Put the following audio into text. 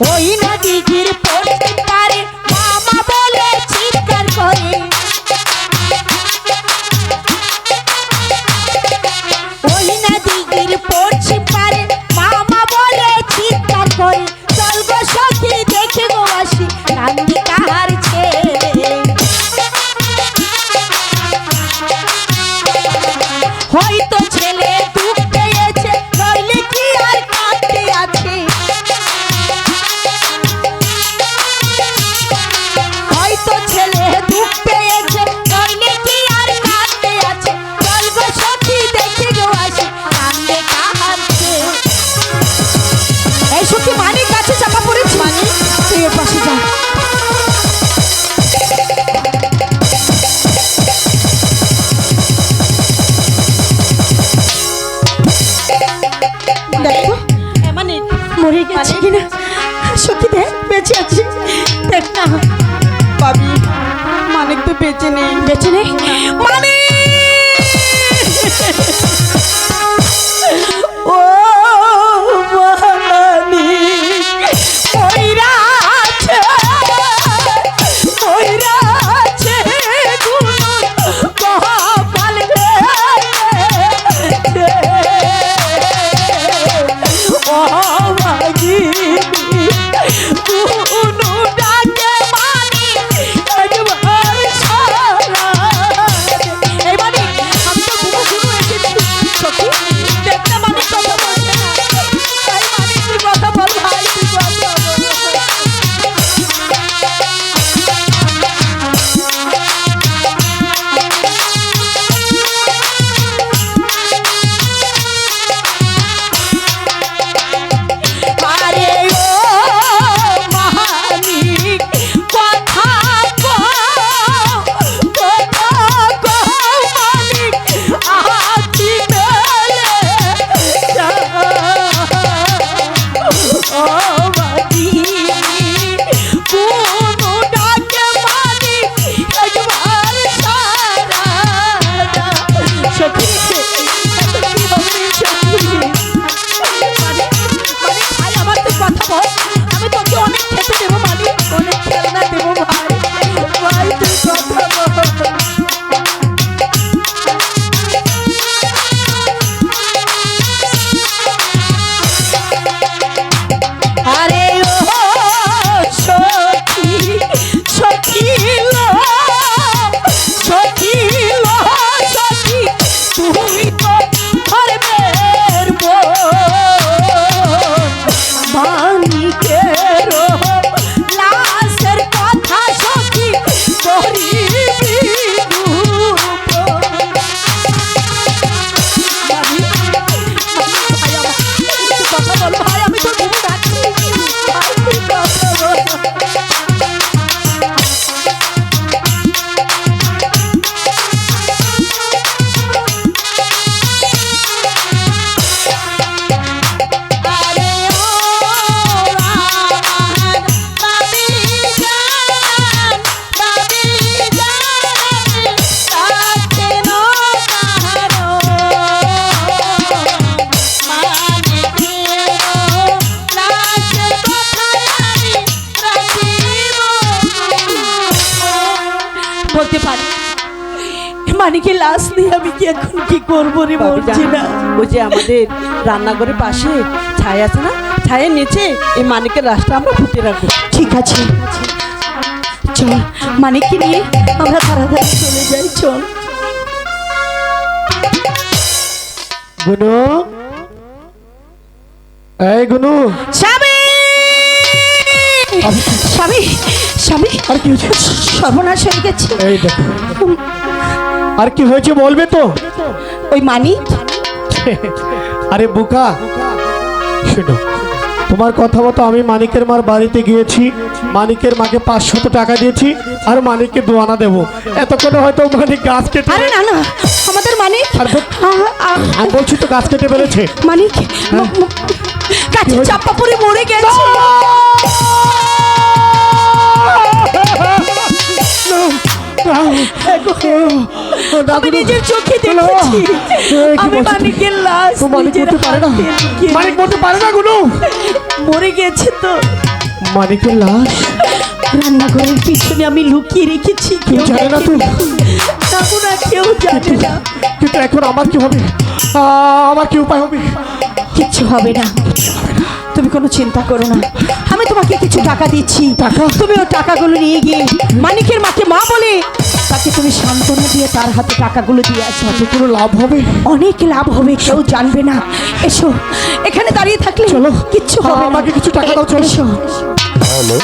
ওই নদীর পরিবারে মামা বলে চিৎকার করে। ওই নদীর মরে গেছে কিনা সত্যি দেখ বেঁচে আছি। দেখ না। পাবি। মানিক তো বেঁচে নেই। বেঁচে নেই। মানে বলতে পারি। মানিকে লাশ নিয়ে আমি কি এখন কি করব রে বলছি না? ওই যে আমাদের রান্নাঘরের পাশে ছায়া আছে না? ছায়ের নিচে এই মানিকের রাস্তা আমরা ফুটে রাখব। ঠিক আছে। চল মানিককে নিয়ে আমরা তাড়াতাড়ি চলে যাই চল। গুনু? এই গুনু? স্বামী স্বামী স্বামী আর কি হয়েছে? সর্বনাশ হয়ে গেছে। এই দেখো। আর কি হয়েছে বলবে তো? ওই মানিক। আরে বুকা। শুনো তোমার কথা মতো আমি মানিকের মার বাড়িতে গিয়েছি মানিকের মাকে পাঁচশত টাকা দিয়েছি আর মানিককে দোয়ানা দেবো। এতক্ষণে হয়তো মানিক গাছ কেটে আরে না না আমাদের মানিক আমি বলছি তো গাছ কেটে ফেলেছে। মানিক ম- হয়েছে? চাপা পড়ে মরে গেছে। আমি নিজের চোখে দেখেছি। আমি মানিকের লাশ মানিক নিজের পারে না। লুকিয়ে মানিক বলতে পারে না গুনু। মরে গেছে তো। মানিকের লাশ। রান্নাঘরের পিছনে আমি লুকিয়ে রেখেছি কেউ জানে না তো? কেউ জানে না। কিন্তু এখন আমার কি হবে? আমার কি উপায় হবে? কিচ্ছু হবে না। তুমি কোনো চিন্তা করো না। তোমাকে কিছু টাকা দিচ্ছি। তুমি ও টাকাগুলো নিয়ে গিয়ে মানিকের মাকে মা বলে তাকে তুমি সান্ত্বনা দিয়ে তার হাতে টাকাগুলো দিয়ে আসো। তাতে কোনো লাভ হবে? অনেক লাভ হবে কেউ জানবে না। এসো এখানে দাঁড়িয়ে থাকলে চলো। কিচ্ছু হবে আমাকে কিছু টাকা দাও, চলো। এসো। হ্যালো।